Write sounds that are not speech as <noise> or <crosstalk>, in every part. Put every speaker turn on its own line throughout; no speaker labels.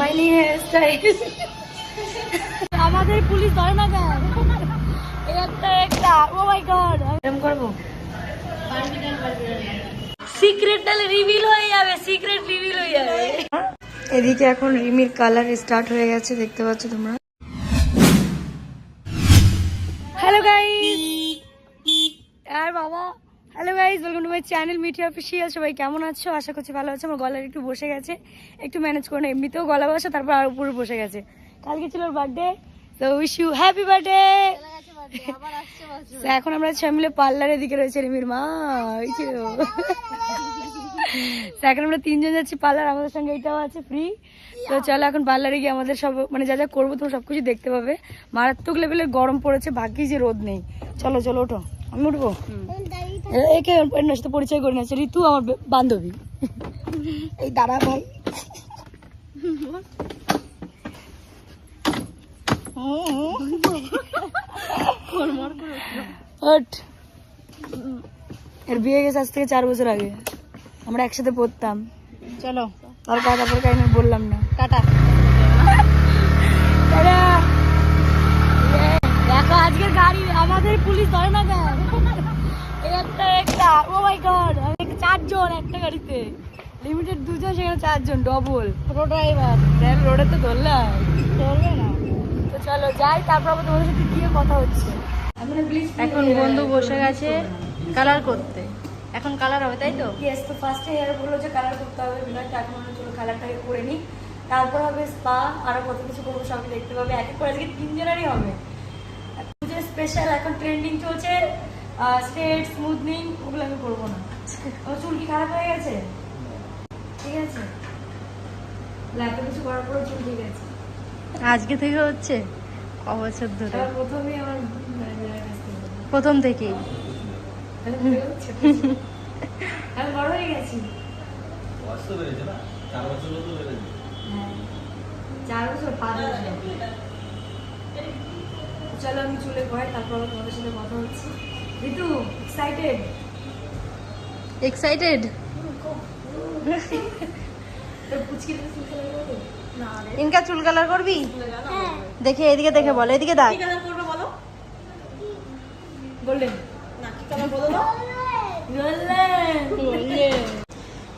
মাই new hair style আমাদের police ধরে না কেন? একটা একটা ও মাই গড এরকম করব? সিক্রেট তাহলে রিভিল হয়ে যাবে সিক্রেট রিভিল হয়ে যাবে। এদিকে এখন রিমির কালার স্টার্ট হয়ে গেছে দেখতে পাচ্ছ তোমরা। হ্যালো গাইস আর বাবা hello guys welcome to my channel Mithi official সবাই কেমন আছো? আশা করছি ভালো আছো। আমার গলার একটু বসে গেছে। একটু ম্যানেজ করে এমনিতেও গলা বসে, তারপর আর উপরে বসে গেছে। কালকে ছিল ওর বার্থডে তো উইশ ইউ হ্যাপি বার্থডে এখন আমরা সবাই মিলে পার্লারের দিকে রয়েছে, রিমির মা, ওই ছিল এখন আমরা তিনজন যাচ্ছি পার্লার আমাদের সঙ্গে এটাও আছে ফ্রি তো চলো এখন পার্লারে গিয়ে আমাদের সব মানে যা যা করব তুমি সবকিছু দেখতে পাবে। মারাত্মক লেভেলের গরম পড়েছে ভাগ্যি যে রোদ নেই। চলো চলো, ওঠো। আমি উঠবো? একে এর সাথে পরিচয় করে নিয়েছে ঋতু আমার বান্ধবী। এই দাঁড়া ভাই। এর বিয়ে গেছে আজ থেকে চার বছর আগে। আমরা একসাথে পড়তাম।
চলো।
তার কথা পরে কাহিনী বললাম না।
টাটা।
দেখো আজকের গাড়ি আমাদের পুলিশ ধরে না কেন একটা একটা ও মাই গড চারজন একটা গাড়িতে। লিমিটেড দুজন সেখানে চারজন ডবল
টোটো ড্রাইভার
রোডে তো ধরলাম
না।
তো চলো যাই তারপর আবার তোমাদের সাথে গিয়ে কথা হচ্ছে।
এখন বন্ধু বসে গেছে কালার করতে। এখন কালার হবে তাই তো?
ইয়েস তো ফার্স্টে হেয়ার বলল যে কালার করতে হবে বিনারটা এখন চলো কালারটাকে করে নিই। তারপর হবে স্পা আরও কত কিছু করব সব দেখতে পাবে। এক এক করে আজকে তিনজনেরই হবে। স্পেশাল এখন ট্রেন্ডিং চলছে। স্ট্রেট স্মুথনিং ওগুলো আমি করব না। আমার চুল কি খারাপ হয়ে গেছে? ঠিক আছে। এত কিছু করার পরে চুল ঠিক আছে।
আজকে থেকে হচ্ছে? ক বছর ধরে
প্রথমেই আমার
প্রথম থেকেই।
আমি বড় হয়ে গেছি।
চার বছর
হ্যাঁ। চার বছর পাঁচ বছর। চলো আমি চলে পড়াই তারপর তোমাদের সাথে কথা হচ্ছে। এক্সাইটেড তোর পুচকি
ইনকা চুল কালার করবি? দেখে এদিকে দেখে বল এদিকে দেখ।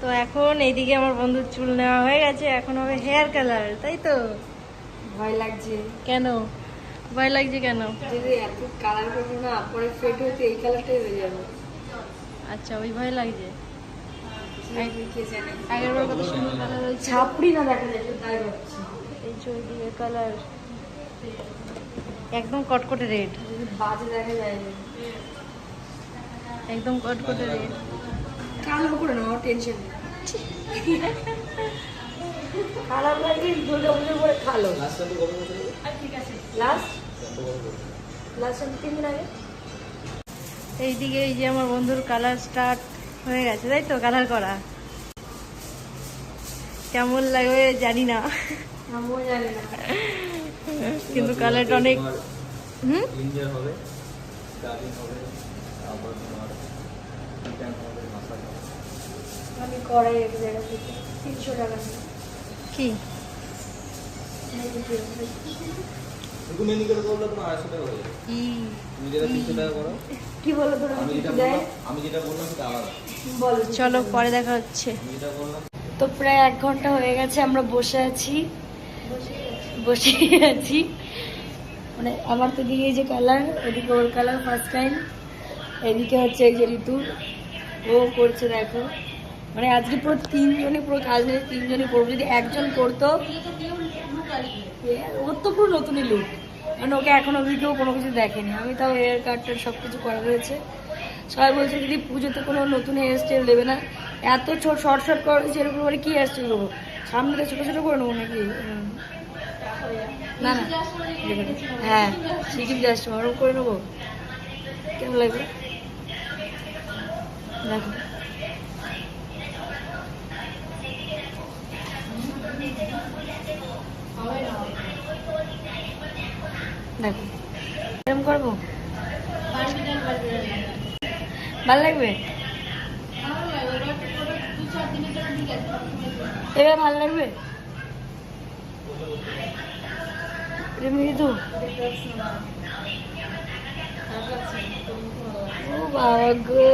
তো এখন এইদিকে আমার বন্ধুর চুল নেওয়া হয়ে গেছে এখন হবে হেয়ার কালার তাই তো?
ভয় লাগছে।
কেন? ভয় লাগছে কেন?
যদি এত কালার করব না পরে ফেট হতে এই কালারটাই হয়ে যাবে।
আচ্ছা ওই ভয় লাগছে। কত সুন্দর কালার হয়েছে।
ছাপড়ি না দেখা যায় তাই ভাবছি।
এই যে ওইদিকে কালার একদম কটকটে রেড
বাজে দেখা যায়
একদম কটকটে রেড
কালো করে না টেনশন নেই। <laughs> খারাপ লাগে দুর্গা পুজোর পরে খালো
লাস্টটা তো কত বছর হলো?
লাস্ট লাস্ট তিন দিন আগে
এইদিকে এই যে আমার বন্ধুর কালার স্টার্ট হয়ে গেছে তাই তো কালার করা? কেমন লাগবে জানি না।
আমিও জানি না।
কিন্তু কালারটা অনেক হুম?
ইঞ্জার হবে গার্ডিং হবে তারপর তোমার রিটার্ন হবে মাসাজ
আমি করাই এক জায়গা থেকে তিনশো টাকা।
কি?
একটু মেনি করে করলে তোমার আড়াইশো টাকা হয়ে যাবে। তুমি যেটা তিনশো টাকা করো।
কি বলো তোরা?
আমি যেটা
দেয়
বললাম আমি যেটা বললাম সেটা আলাদা।
বলো
চলো পরে দেখা হচ্ছে।
যেটা বললাম
তো প্রায় এক ঘণ্টা হয়ে গেছে আমরা বসে আছি। বসে আছি। মানে আমার তো দিকে এই যে কালার এদিকে ওর কালার ফার্স্ট টাইম এদিকে হচ্ছে এই যে ঋতু। ও করছে দেখো। মানে আজকে পুরো তিনজনই পুরো কাজ নিয়ে তিনজনই করব। যদি একজন করতো ওর তো পুরো নতুনই লুক মানে ওকে এখন অবধি কেউ কোনো কিছু দেখেনি। আমি তাও হেয়ার কাটটা সব কিছু করা রয়েছে সবাই বলছে, যদি পুজোতে কোনো নতুন হেয়ার স্টাইল দেবে না? এত ছোট শর্ট শর্ট করা হয়েছে, এরকম করে কী হেয়ার স্টাইল করব সামনে তো ছোটো ছোটো করে নেব নাকি। না না। হ্যাঁ শিখিম জাস্ট ওরকম করে নেব। কেমন লাগবে দেখো। দেখো। এরকম করব? ভালো লাগবে? এবার ভালো লাগবে? মৃদু ও বাবা গো।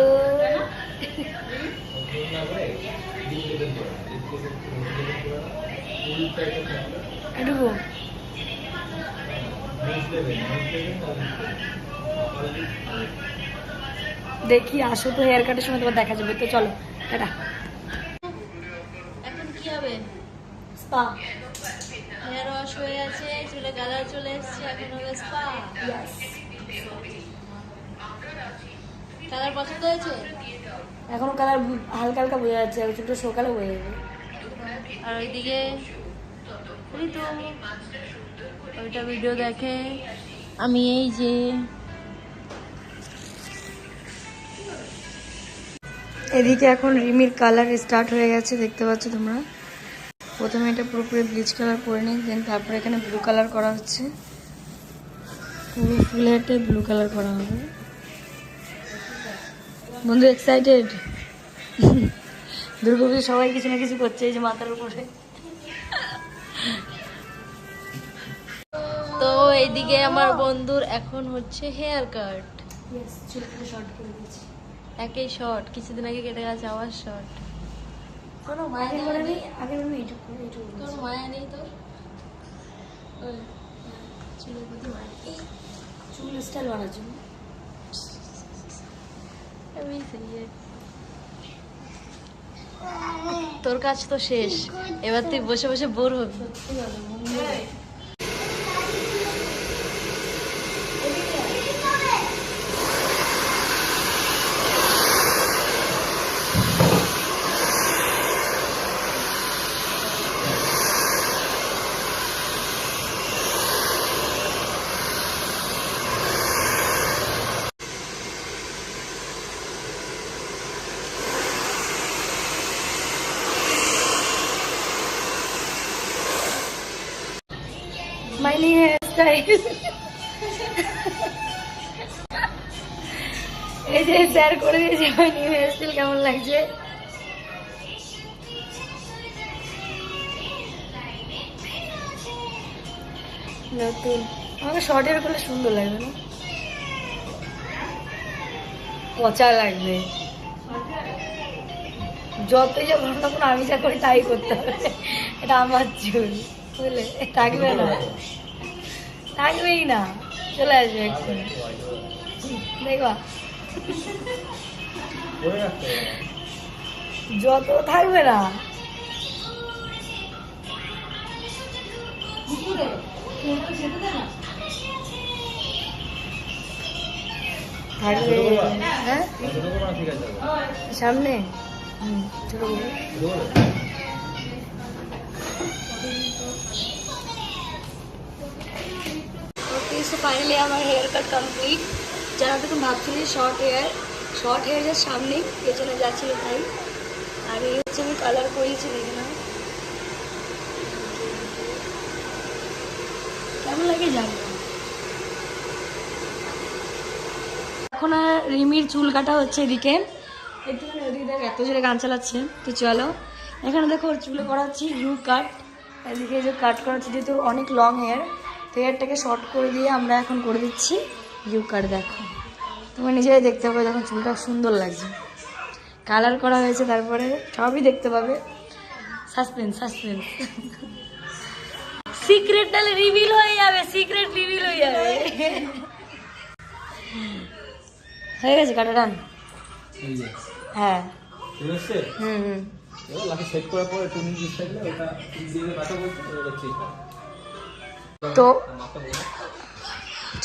দেখি আসো তো হেয়ার কাটের সময় তোমার দেখা যাবে। তো চলো টাটা।
এখন কি হবে?
স্পা
হেয়ার ওয়াশ হয়ে আছে চুলে কালার চলে এসেছে এখন হবে স্পা কালার পছন্দ হয়েছে?
এখনও কালার হালকা হালকা বোঝা যাচ্ছে চুলটা সকালে বোঝা যাবে।
আর ওইদিকে তো ওইটা ভিডিও দেখে। আমি এই যে
এদিকে এখন রিমির কালার স্টার্ট হয়ে গেছে, দেখতে পাচ্ছ তোমরা। প্রথমে এটা পুরোপুরি ব্লিচ কালার করে নিই দেন তারপরে এখানে ব্লু কালার করা হচ্ছে। পুরো ফুল ব্লু কালার করা হবে। বন্ধু এক্সাইটেড দুর্গাপুজো সবাই কিছু না কিছু করছে, এই যে মাথার উপরে।
এইদিকে আমার বন্ধুর এখন হচ্ছে হেয়ার কাট একই শর্ট কিছুদিন আগে কেটে গেছে আবার শর্ট
কোনো মায়ের নেই? আগে আমি এইটুকু এইটুকু
তোর মায়া নেই তোর? চুলের প্রতি মায়া নেই।
চুল স্টাইল বানার জন্য।
আমি সেই তোর কাজ তো শেষ। এবার তুই বসে বসে বোর হবি।
সত্যি new hairstyle এই যে শেয়ার করে দিয়েছি আমার নিউ হেয়ারস্টাইল কেমন লাগছে? নতুন। আমাকে শর্ট হেয়ার করলে সুন্দর লাগবে না? পচা লাগবে। যতই যা ঘটনা কোনো আমি যা করি তাই করতে হবে। এটা আমার চুল বুঝলে? থাকবে না থাকবেই না চলে আসবে এক্ষুনি দেখবা। যত থাকবে না। থাকবে। হ্যাঁ? সামনে? হুম। ছোট ফাইনালি আমার হেয়ার কাট কমপ্লিট যারা তখন ভাবছিলি শর্ট হেয়ার শর্ট হেয়ার যার সামনেই পেছনে যাচ্ছিল তাই আর এই হচ্ছে আমি কালার করিয়েছি দেখে না কেমন লাগে জানি। এখন আর রিমির চুল কাটা হচ্ছে এদিকে। দেখ, এত জোরে গান চালাচ্ছে। তো চলো, এখানে দেখো ওর চুলে করা হচ্ছে ইউ কাট এদিকে যে কাট করা হচ্ছে, যেহেতু অনেক লং হেয়ার তো হেয়ারটাকে শর্ট করে দিয়ে আমরা এখন করে দিচ্ছি ইউ কাট দেখো। তুমি নিজেরাই দেখতে পাবে দেখো চুলটা সুন্দর লাগছে। কালার করা হয়েছে তারপরে সবই দেখতে পাবে। সাসপেন্স সাসপেন্স সিক্রেট তাহলে রিভিল হয়ে যাবে সিক্রেট রিভিল হয়ে যাবে। হয়ে গেছে কাটা ডান হ্যাঁ। হুম হুম।
সেট করার পরে থাকলে ওটা দিয়ে
তো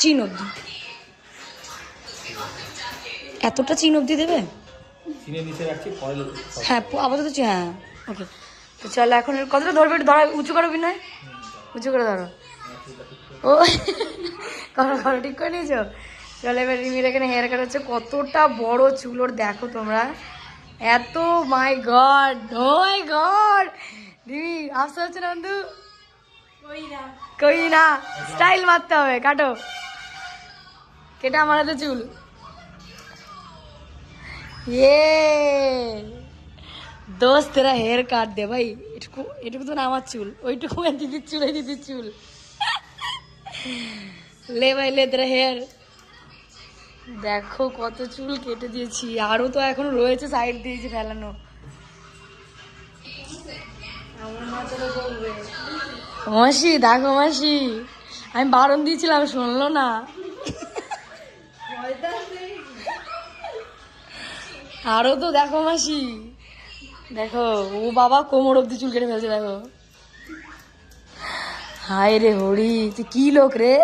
চিন অবধি। এতটা চিন অবধি দেবে? হ্যাঁ আপাতত হ্যাঁ ওকে তো চলো এখন কতটা ধরবে একটু ধরো উঁচু করো বিনয় উঁচু করে ধরো। ও করো করো ঠিক করে নিয়েছো? চলো এবার রিমির এখানে হেয়ার কাট হচ্ছে। কতটা বড় চুল ওর দেখো তোমরা। এত my god oh my god Rimi আসতে হচ্ছে না বন্ধু কই না স্টাইল মারতে হবে, কাটো। কেটে আমার হাতে চুল। ইয়ে। দোস্ত, তেরা হেয়ার কাট দে ভাই। এটুকু এটুকু তো না আমার চুল। ওইটুকু দিদির চুল এই দিদির চুল। লে ভাই, লে তেরা হেয়ার দেখো কত চুল কেটে দিয়েছি। আরও তো এখন রয়েছে সাইড দিয়েছি ফেলানো। আমার মতো বলবে মাসি, দেখো মাসি, আমি বারণ দিয়েছিলাম, শুনলো না। আরও তো দেখো মাসি। দেখো, ও বাবা কোমর অব্দি চুল কেটে ফেলছে, দেখো। হায় রে হরি, তুই কি লোক রে?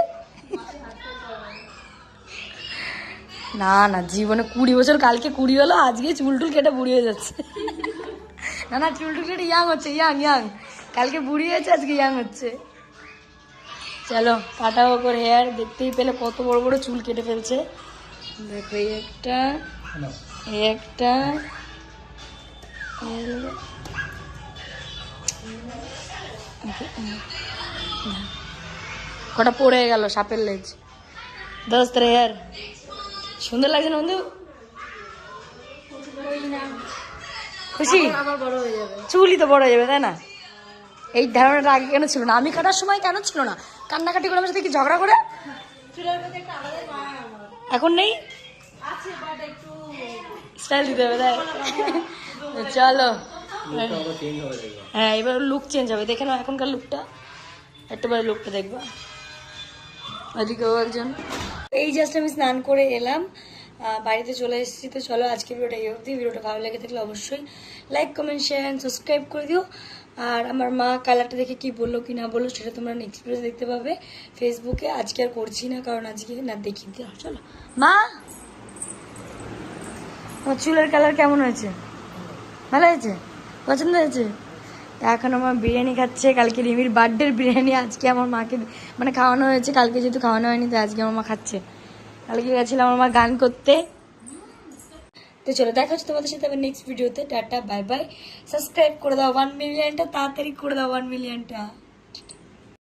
না না, জীবনে কুড়ি বছর, কালকে কুড়ি হলো, আজকে চুল টুল কেটে বুড়ি হয়ে যাচ্ছে। না না, চুল টুল কেটে ইয়াং হচ্ছে, ইয়াং ইয়াং। কালকে বুড়ি হয়েছে আজকে ইয়াং হচ্ছে। চলো কাটা ওপর হেয়ার দেখতেই পেলে কত বড় বড় চুল কেটে ফেলছে। দেখো এই একটা এই একটা কটা পড়ে গেল সাপের লেজ। দোস্ত রে হেয়ার সুন্দর লাগছে না বন্ধু? খুশি? চুলই তো বড় হয়ে যাবে তাই না? এই ধারণাটা আগে কেন ছিল না? আমি কাটার সময় কেন ছিল না? কান্নাকাটি করে আমার সাথে কি ঝগড়া করে? এখন নেই? স্টাইল চলো। হ্যাঁ এবার লুক চেঞ্জ হবে। দেখে নাও এখনকার লুকটা একটাবার লুকটা দেখবা। ওদিকেও একজন। এই জাস্ট আমি স্নান করে এলাম। বাড়িতে চলে এসেছি। তো চলো আজকে ভিডিওটা এই অবধি। ভিডিওটা ভালো লেগে থাকলে অবশ্যই লাইক কমেন্ট শেয়ার সাবস্ক্রাইব করে দিও। আর আমার মা কালারটা দেখে কি বলল, কি না বলল, সেটা তোমরা নেক্সট ভিডিও দেখতে পাবে। ফেসবুকে আজকে আর করছি না, কারণ আজকে না দেখি চলো। মা! আমার চুলের কালার কেমন হয়েছে? ভালো হয়েছে? পছন্দ হয়েছে? এখন আমার বিরিয়ানি খাচ্ছে, কালকে রিমির বার্থডের বিরিয়ানি, আজকে আমার মাকে মানে খাওয়ানো হয়েছে, কালকে যেহেতু খাওয়ানো হয়নি তো আজকে আমার মা খাচ্ছে। কালকে গেছিলাম আমার মা গান করতে। তো চলো, দেখা হচ্ছে তোমাদের সাথে আবার নেক্সট ভিডিওতে টাটা বাই বাই সাবস্ক্রাইব করে দাও ওয়ান মিলিয়নটা তাড়াতাড়ি করে দাও ওয়ান মিলিয়নটা